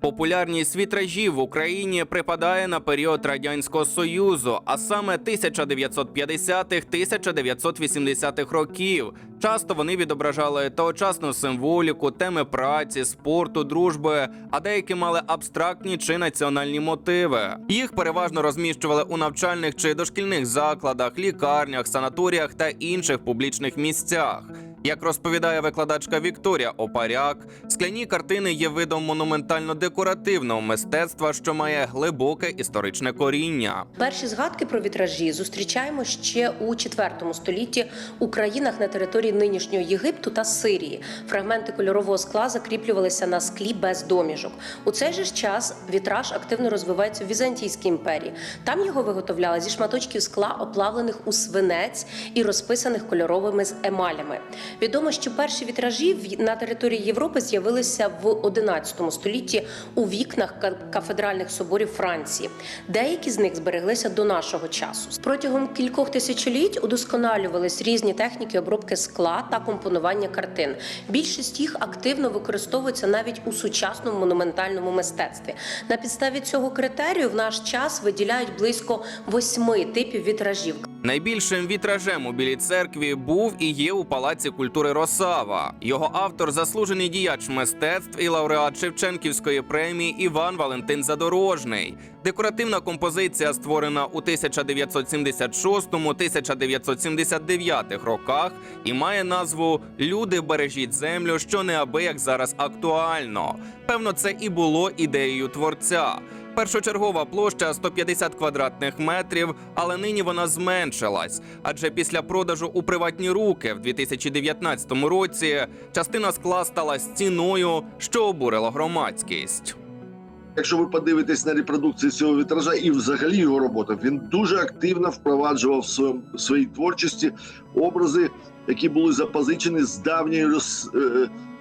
Популярність вітражів в Україні припадає на період радянського союзу, а саме 1950-1980-х років. Часто вони відображали тогочасну символіку, теми праці, спорту, дружби, а деякі мали абстрактні чи національні мотиви. Їх переважно розміщували у навчальних чи дошкільних закладах, лікарнях, санаторіях та інших публічних місцях. Як розповідає викладачка Вікторія Опаряк, скляні картини є видом монументально-декоративного мистецтва, що має глибоке історичне коріння. Перші згадки про вітражі зустрічаємо ще у IV столітті у країнах на території нинішнього Єгипту та Сирії. Фрагменти кольорового скла закріплювалися на склі без доміжок. У цей же час вітраж активно розвивається в Візантійській імперії. Там його виготовляли зі шматочків скла, оплавлених у свинець і розписаних кольоровими емалями. Відомо, що перші вітражі на території Європи з'явилися в XI столітті у вікнах кафедральних соборів Франції. Деякі з них збереглися до нашого часу. Протягом кількох тисячоліть удосконалювались різні техніки обробки скла та компонування картин. Більшість їх активно використовується навіть у сучасному монументальному мистецтві. На підставі цього критерію в наш час виділяють близько восьми типів вітражів. Найбільшим вітражем у Білій церкві був і є у Палаці культури Росава. Його автор заслужений діяч мистецтв і лауреат Шевченківської премії Іван Валентин Задорожний. Декоративна композиція створена у 1976-1979 роках і має назву Люди бережіть землю, що неабияк зараз актуально. Певно, це і було ідеєю творця. Першочергова площа 150 квадратних метрів, але нині вона зменшилась. Адже після продажу у приватні руки в 2019 році частина скла стала стіною, що обурило громадськість. Якщо ви подивитесь на репродукцію цього вітража і взагалі його робота, він дуже активно впроваджував в своїй творчості образи, які були запозичені з давньої Рос...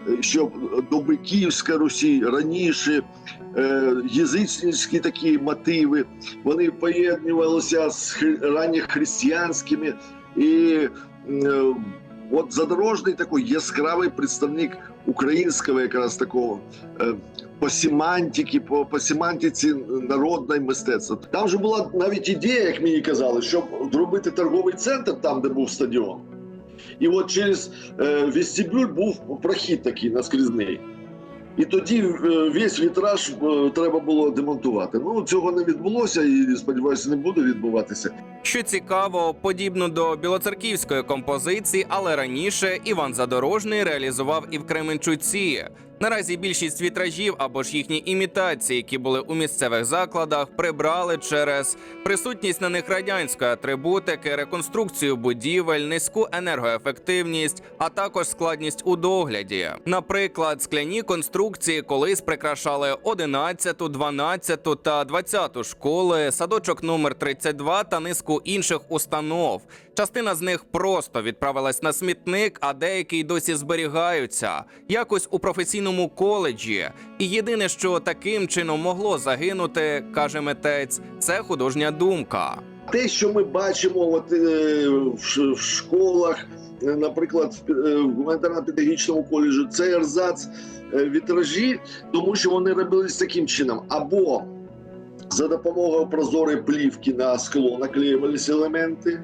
е, е, що доби Київської Русі раніше. е, Язичницькі такі мотиви, вони поєднувалися з хри- ранньохристиянськими і е, от задорожний такий яскравий представник українського якраз такого е, по семантиці, по, по семантиці народної мистецтва. Там же була навіть ідея, як мені казали, щоб зробити торговий центр там, де був стадіон. І от через е, вестибюль був прохід такий наскрізний. І тоді е, весь вітраж е, треба було демонтувати. Ну цього не відбулося і сподіваюся, не буде відбуватися. Що цікаво, подібно до білоцерківської композиції, але раніше Іван Задорожний реалізував і в Кременчуці. Наразі більшість вітражів або ж їхні імітації, які були у місцевих закладах, прибрали через присутність на них радянської атрибутики, реконструкцію будівель, низьку енергоефективність, а також складність у догляді. Наприклад, скляні конструкції колись прикрашали 11, 12 та 20 школи, садочок номер 32 та низку інших установ. Частина з них просто відправилась на смітник, а деякі й досі зберігаються, якось у професійному коледжі. І єдине, що таким чином могло загинути, каже митець, це художня думка. те, що ми бачимо от, е, в, в школах, е, наприклад, в, е, в гуманітарно-педагогічному коледжі, це ерзац е, вітражі, тому що вони робились таким чином. Або за допомогою прозорої плівки на скло наклеювалися елементи,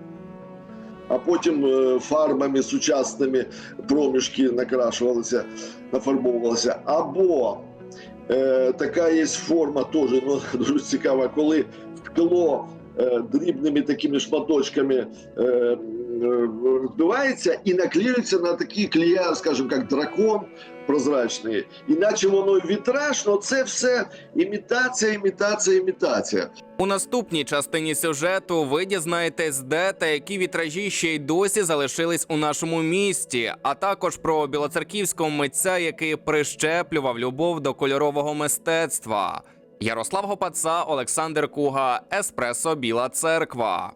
а потім е, фарбами сучасними проміжки накрашувалися, нафарбовувалися. Або е, така є форма, теж ну, дуже цікава, коли скло е, дрібними такими шматочками е, е, розбивається і наклеюється на такі клея, скажімо, як дракон прозрачний. Іначе воно вітраж, але це все імітація, імітація, імітація. У наступній частині сюжету ви дізнаєтесь, де та які вітражі ще й досі залишились у нашому місті, а також про білоцерківського митця, який прищеплював любов до кольорового мистецтва. Ярослав Гопаца, Олександр Куга, Еспресо Біла Церква.